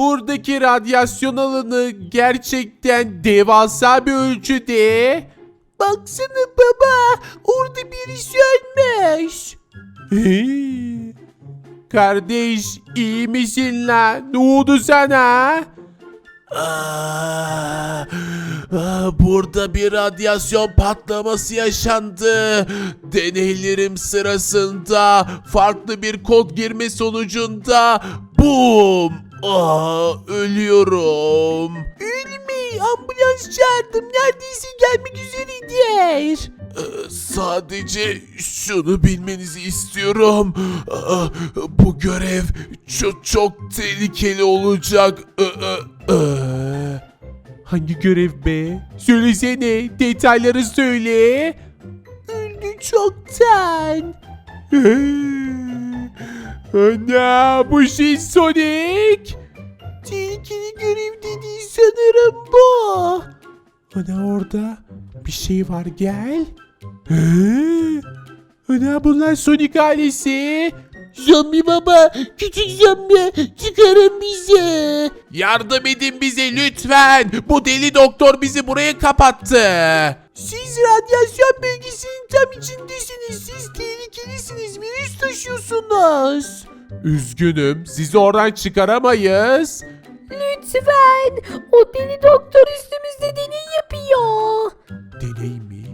buradaki radyasyon alanı gerçekten devasa bir ölçüde. Baksana baba orada birisi ölmüş. Kardeş iyi misin lan? Ne oldu sana? Aa, aa, burada bir radyasyon patlaması yaşandı. Deneylerim sırasında farklı bir kod girme sonucunda bum. Aa, ölüyorum. Ölme ambulans çağırdım. Neredeyse gelmek üzereydiler. Ee, Sadece şunu bilmenizi istiyorum. Aa, Bu görev çok çok tehlikeli olacak. Ee, e, e. Hangi görev be? Söylesene, detayları söyle. Öldü çoktan. Ana bu şey Sonic. Tehlikeli görev dediği sanırım bu. Ana orada bir şey var gel. Hı? Ana bunlar Sonic ailesi. Zombi baba, küçük zombi çıkarın bizi. Yardım edin bize lütfen. Bu deli doktor bizi buraya kapattı. Siz radyasyon bölgesinin tam içindesiniz. Siz tehlikelisiniz. Virüs taşıyorsunuz. Üzgünüm. Sizi oradan çıkaramayız. Lütfen. O deli doktor üstümüzde deney yapıyor. Deney mi?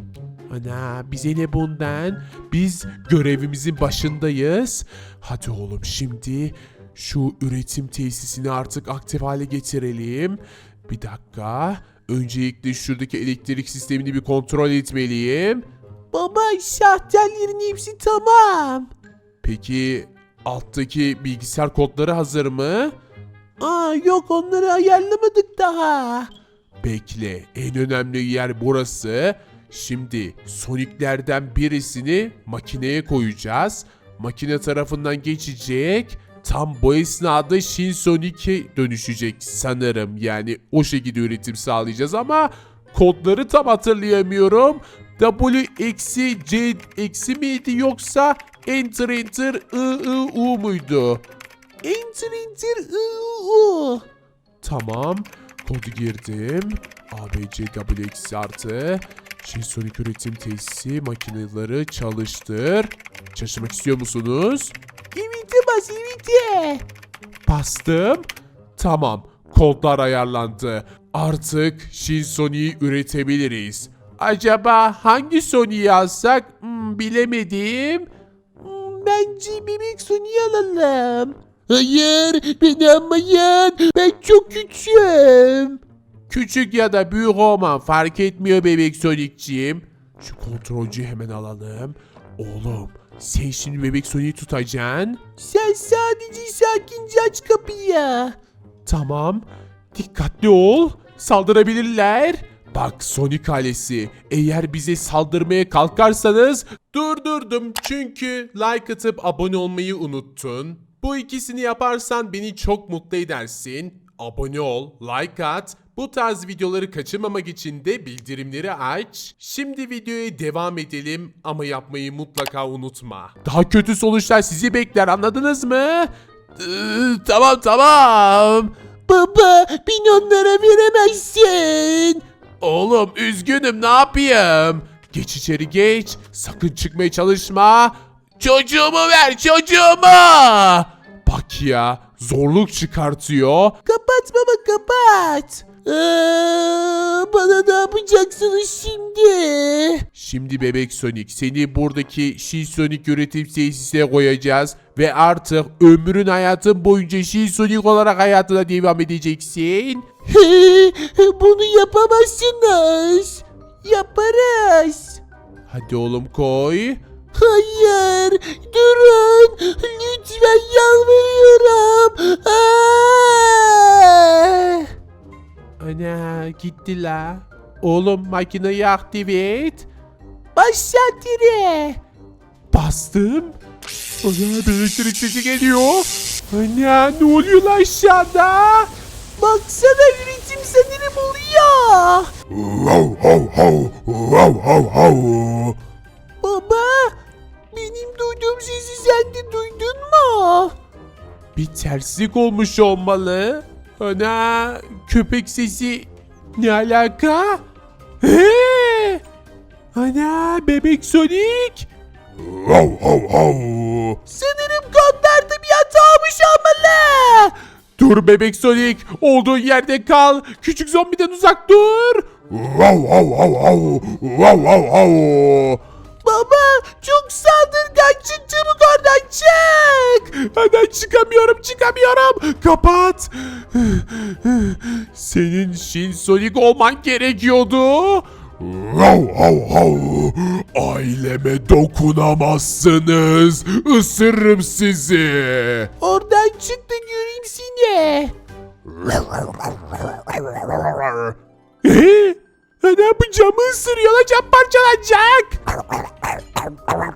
Ana bize ne bundan? Biz görevimizin başındayız. Hadi oğlum şimdi şu üretim tesisini artık aktif hale getirelim. Bir dakika. Öncelikle şuradaki elektrik sistemini bir kontrol etmeliyim. Baba şahterlerin hepsi tamam. Peki alttaki bilgisayar kodları hazır mı? Aa yok onları ayarlamadık daha. Bekle en önemli yer burası. Şimdi Sonic'lerden birisini makineye koyacağız. Makine tarafından geçecek. Tam bu esnada Shin Sonic'e dönüşecek sanırım. Yani o şekilde üretim sağlayacağız ama kodları tam hatırlayamıyorum. W eksi C eksi miydi yoksa Enter Enter I I U muydu? Enter Enter I U. Tamam. Kodu girdim. ABCW eksi artı. Sonic üretim tesisi makineleri çalıştır. Çalışmak istiyor musunuz? Evet bas evet. Bastım. Tamam. Kodlar ayarlandı. Artık Shin Sonic'i üretebiliriz. Acaba hangi Sonic'i alsak? Hmm, bilemedim. Hmm, bence bebek Sonic'i alalım. Hayır, beni almayın. Ben çok küçüğüm. Küçük ya da büyük olman fark etmiyor bebek Sonic'ciğim. Şu kontrolcüyü hemen alalım. Oğlum sen şimdi bebek Sonic'i tutacaksın. Sen sadece sakince aç kapıyı. Tamam. Dikkatli ol. Saldırabilirler. Bak Sonic ailesi eğer bize saldırmaya kalkarsanız durdurdum çünkü like atıp abone olmayı unuttun. Bu ikisini yaparsan beni çok mutlu edersin. Abone ol, like at. Bu tarz videoları kaçırmamak için de bildirimleri aç. Şimdi videoya devam edelim ama yapmayı mutlaka unutma. Daha kötü sonuçlar sizi bekler anladınız mı? Tamam tamam. Baba beni onlara veremezsin. Oğlum üzgünüm ne yapayım? Geç içeri geç. Sakın çıkmaya çalışma. Çocuğumu ver çocuğumu. Bak ya zorluk çıkartıyor. Kapat baba kapat. Bana ne yapacaksınız şimdi? Şimdi bebek Sonic seni buradaki Sonic üretim tesisine koyacağız. Ve artık ömrün hayatın boyunca Sonic olarak hayatına devam edeceksin. Bunu yapamazsınız. Yaparız. Hadi oğlum koy. Hayır, durun. Lütfen yalvarıyorum. Gitti la. Oğlum makineyi aktive et. Başlat yine. Bastım. Ana bir elektrik sesi geliyor. Ana ne oluyor lan aşağıda? Baksana üretim sanırım oluyor. Wow wow wow wow wow wow. Baba, benim duyduğum sesi sen de duydun mu? Bir terslik olmuş olmalı. Ana köpek sesi ne alaka? He! Ana bebek Sonic. Wow wow wow. Sanırım hata olmuş olmalı. Dur bebek Sonic. Olduğun yerde kal. Küçük zombiden uzak dur. Wow wow wow wow. Wow wow wow. Baba çok saldırgan çabuk oradan çık. Hemen çıkamıyorum çıkamıyorum. Kapat. Senin Shin Sonic olman gerekiyordu. Aileme dokunamazsınız. Isırırım sizi. Oradan çık da göreyim seni. Bu camı ısırıyor lan cam parçalanacak.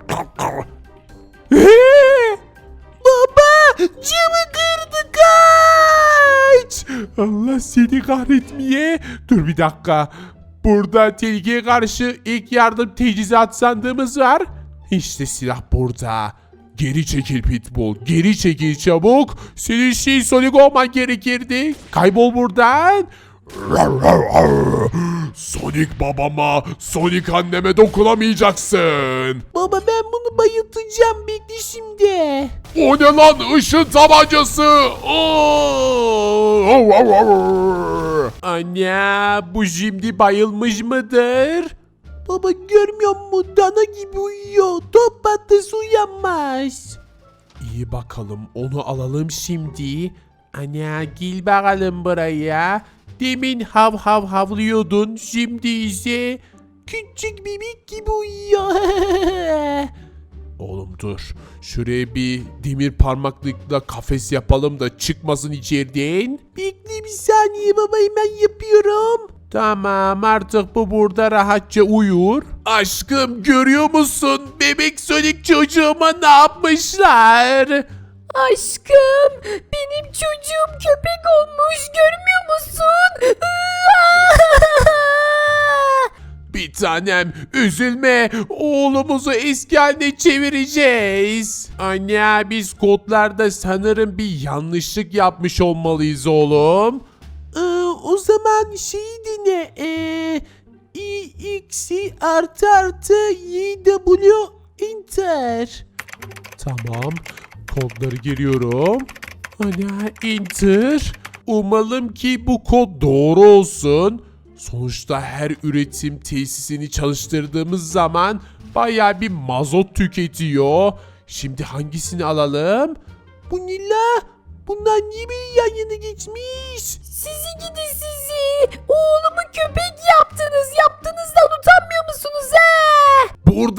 camı kırdı kaç. Allah seni kahretmeye. Dur bir dakika. Burada tehlikeye karşı ilk yardım teçhizat sandığımız var. İşte silah burada. Geri çekil Pitbull. Geri çekil çabuk. Senin şey Sonic olman gerekirdi. Kaybol buradan. Sonic babama, Sonic anneme dokunamayacaksın. Baba ben bunu bayıltacağım. Bekle şimdi. O ne lan ışın tabancası? Anne bu şimdi bayılmış mıdır? Baba görmüyor musun? Dana gibi uyuyor. Top patlısı uyanmaz. İyi bakalım onu alalım şimdi. Anne gel bakalım buraya. Demin hav hav havlıyordun. Şimdi ise küçük bebek gibi uyuyor. Oğlum dur. Şuraya bir demir parmaklıkla kafes yapalım da çıkmasın içeriden. Bekle bir saniye baba hemen yapıyorum. Tamam artık bu burada rahatça uyur. Aşkım görüyor musun? Bebek Sonic çocuğuma ne yapmışlar? Aşkım benim çocuğum köpek olmuş görmüyor musun? Bir tanem üzülme oğlumuzu eski haline çevireceğiz. Anne biz kodlarda sanırım bir yanlışlık yapmış olmalıyız oğlum. Ee, o zaman şeyi dene. Ee, x artı artı YW enter. Tamam kodları giriyorum. Ana enter. Umalım ki bu kod doğru olsun. Sonuçta her üretim tesisini çalıştırdığımız zaman baya bir mazot tüketiyor. Şimdi hangisini alalım? Bu ne la? Bunlar niye böyle yan yana geçmiş? sizi gidi sizi. Oğlumu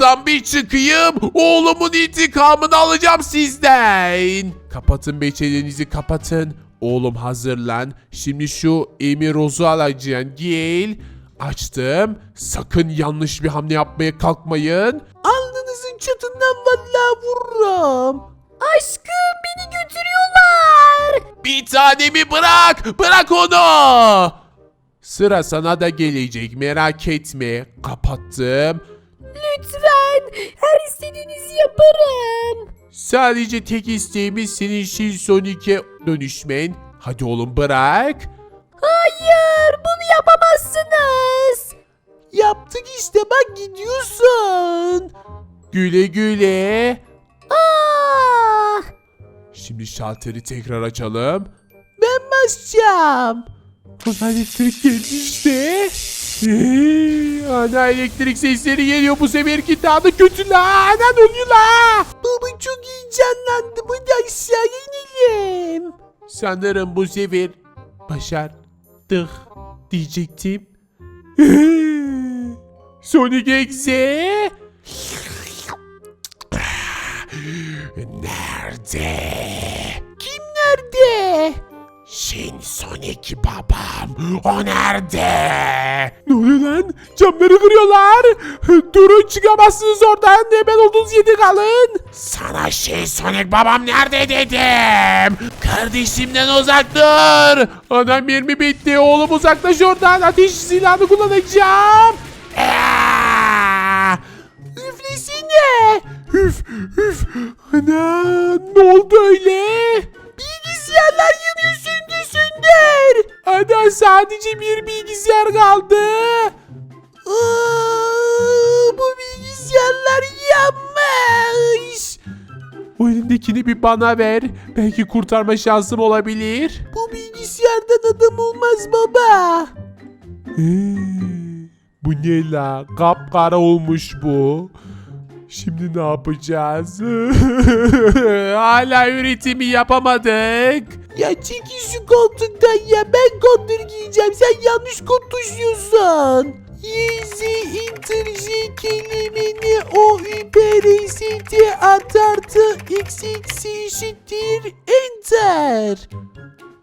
Buradan bir çıkayım. Oğlumun intikamını alacağım sizden. Kapatın beçelerinizi kapatın. Oğlum hazırlan. Şimdi şu Emir Roz'u alacaksın. Gel. Açtım. Sakın yanlış bir hamle yapmaya kalkmayın. Alnınızın çatından vallahi vururum. Aşkım beni götürüyorlar. Bir tanemi bırak. Bırak onu. Sıra sana da gelecek merak etme. Kapattım. Lütfen her istediğinizi yaparım. Sadece tek isteğimiz senin Shin Sonic'e dönüşmen. Hadi oğlum bırak. Hayır bunu yapamazsınız. Yaptık işte bak gidiyorsun. Güle güle. Ah. Şimdi şalteri tekrar açalım. Ben basacağım. Ana elektrik geldi işte. Ana elektrik sesleri geliyor bu seferki daha da kötü la. Ana ne oluyor la? Baba çok heyecanlandım. Hadi aşağı inelim. Sanırım bu sefer başardık diyecektim. Sonic Exe. Nerede? Kim nerede? Shin Sonic babam. O nerede? Ne oluyor lan? Camları kırıyorlar. Durun çıkamazsınız oradan. Hemen olduğunuz yerde kalın. Sana Shin Sonic babam nerede dedim. Kardeşimden uzak dur. Anam mermi bitti. Oğlum uzaklaş oradan. Ateş silahını kullanacağım. Üflesene. Üf üf. Ana ne oldu öyle? Bilgisayarlar gönder. Ana sadece bir bilgisayar kaldı. Bu bilgisayarlar yanmış. O elindekini bir bana ver. Belki kurtarma şansım olabilir. Bu bilgisayardan adam olmaz baba. Ee, bu ne la? Kapkara olmuş bu. Şimdi ne yapacağız? Hala üretimi yapamadık. Ya çekil şu koltuktan ya ben kondur giyeceğim sen yanlış. Easy Enter J kelimeni O Ü S T at artı X X eşittir Enter.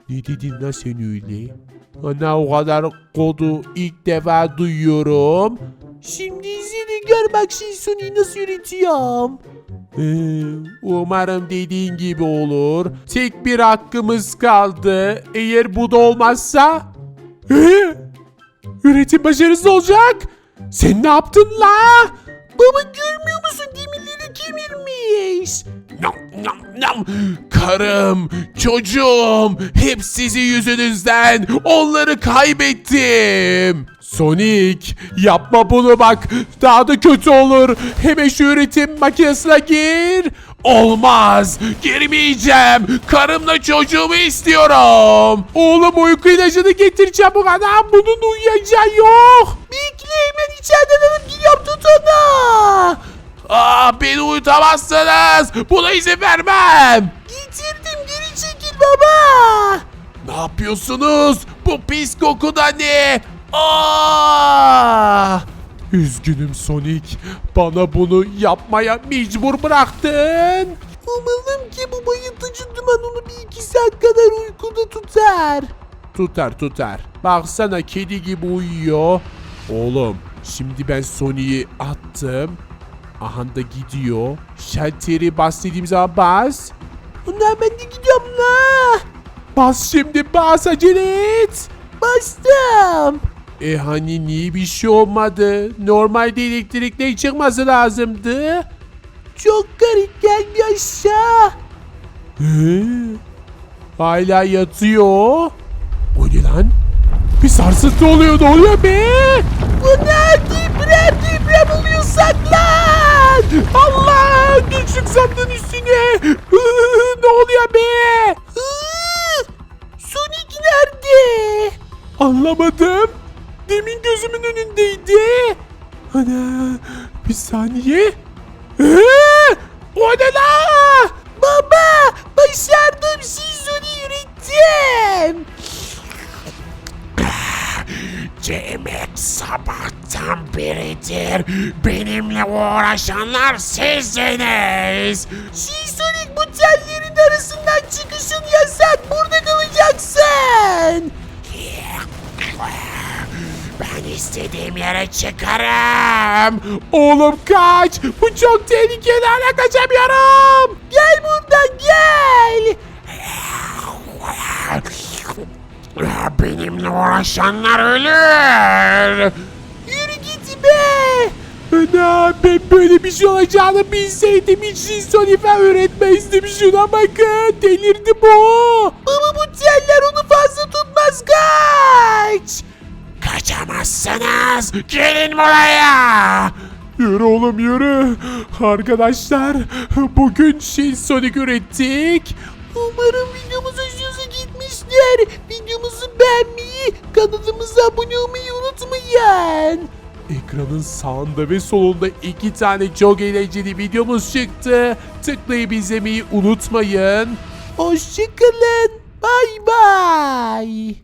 Ne dedin la sen öyle? Ana o kadar kodu ilk defa duyuyorum. Şimdi izle gör bak Sony'yi nasıl üretiyorum. Ee, umarım dediğin gibi olur. Tek bir hakkımız kaldı. Eğer bu da olmazsa... Ee, üretim başarısız olacak. Sen ne yaptın la? Baba görmüyor musun demirleri kemirmiş. Nam, nam. Karım, çocuğum, hep sizin yüzünüzden onları kaybettim. Sonic, yapma bunu bak. Daha da kötü olur. Hemen şu üretim makinesine gir. Olmaz. Girmeyeceğim. Karımla çocuğumu istiyorum. Oğlum uyku ilacını getireceğim bu kadar. Bunun uyuyacağı yok. Bekle hemen içeriden alıp gidiyorum tut onu. Aa, beni uyutamazsınız. Buna izin vermem. Getirdim geri çekil baba. Ne yapıyorsunuz? Bu pis koku da ne? Aa! Üzgünüm Sonic. Bana bunu yapmaya mecbur bıraktın. Umalım ki bu bayıltıcı duman onu bir iki saat kadar uykuda tutar. Tutar tutar. Baksana kedi gibi uyuyor. Oğlum şimdi ben Sonic'i attım. Aha da gidiyor. Şalteri bas dediğim zaman bas. Bundan ben de gidiyorum la. Bas şimdi bas acele et. Bastım. E hani niye bir şey olmadı? Normalde elektrikle çıkması lazımdı. Çok garip gel bir aşağı. He? Hala yatıyor. O ne lan? Bir sarsıntı oluyor. Ne oluyor be? Bu ne deprem deprem oluyor saklan. Allah! Çık sandığın üstüne. ne oluyor be? Sonic nerede? Anlamadım. Demin gözümün önündeydi. Ana bir saniye. Ee, o ne la? Baba başardım Sonic ürettim. Demek sabahtan beridir benimle uğraşanlar sizsiniz. Sonic bu tellerin arasından çıkışın yasak. Burada kalacaksın. Ben istediğim yere çıkarım. Oğlum kaç. Bu çok tehlikeli. Hala kaçamıyorum. Gel buradan gel. Benimle uğraşanlar ölür. Yürü git be. Ana ben böyle bir şey olacağını bilseydim hiç Sonife öğretmezdim. Şuna bakın. Delirdi bu. Baba bu teller onu fazla tutmaz kaç. Kaçamazsınız. Gelin buraya. Yürü oğlum yürü. Arkadaşlar bugün şey Sonic ürettik. Umarım videomuz hoşunuza gitmiştir. Videomuzu beğenmeyi, kanalımıza abone olmayı unutmayın. Ekranın sağında ve solunda iki tane çok eğlenceli videomuz çıktı. Tıklayıp izlemeyi unutmayın. Hoşçakalın. Bay bay.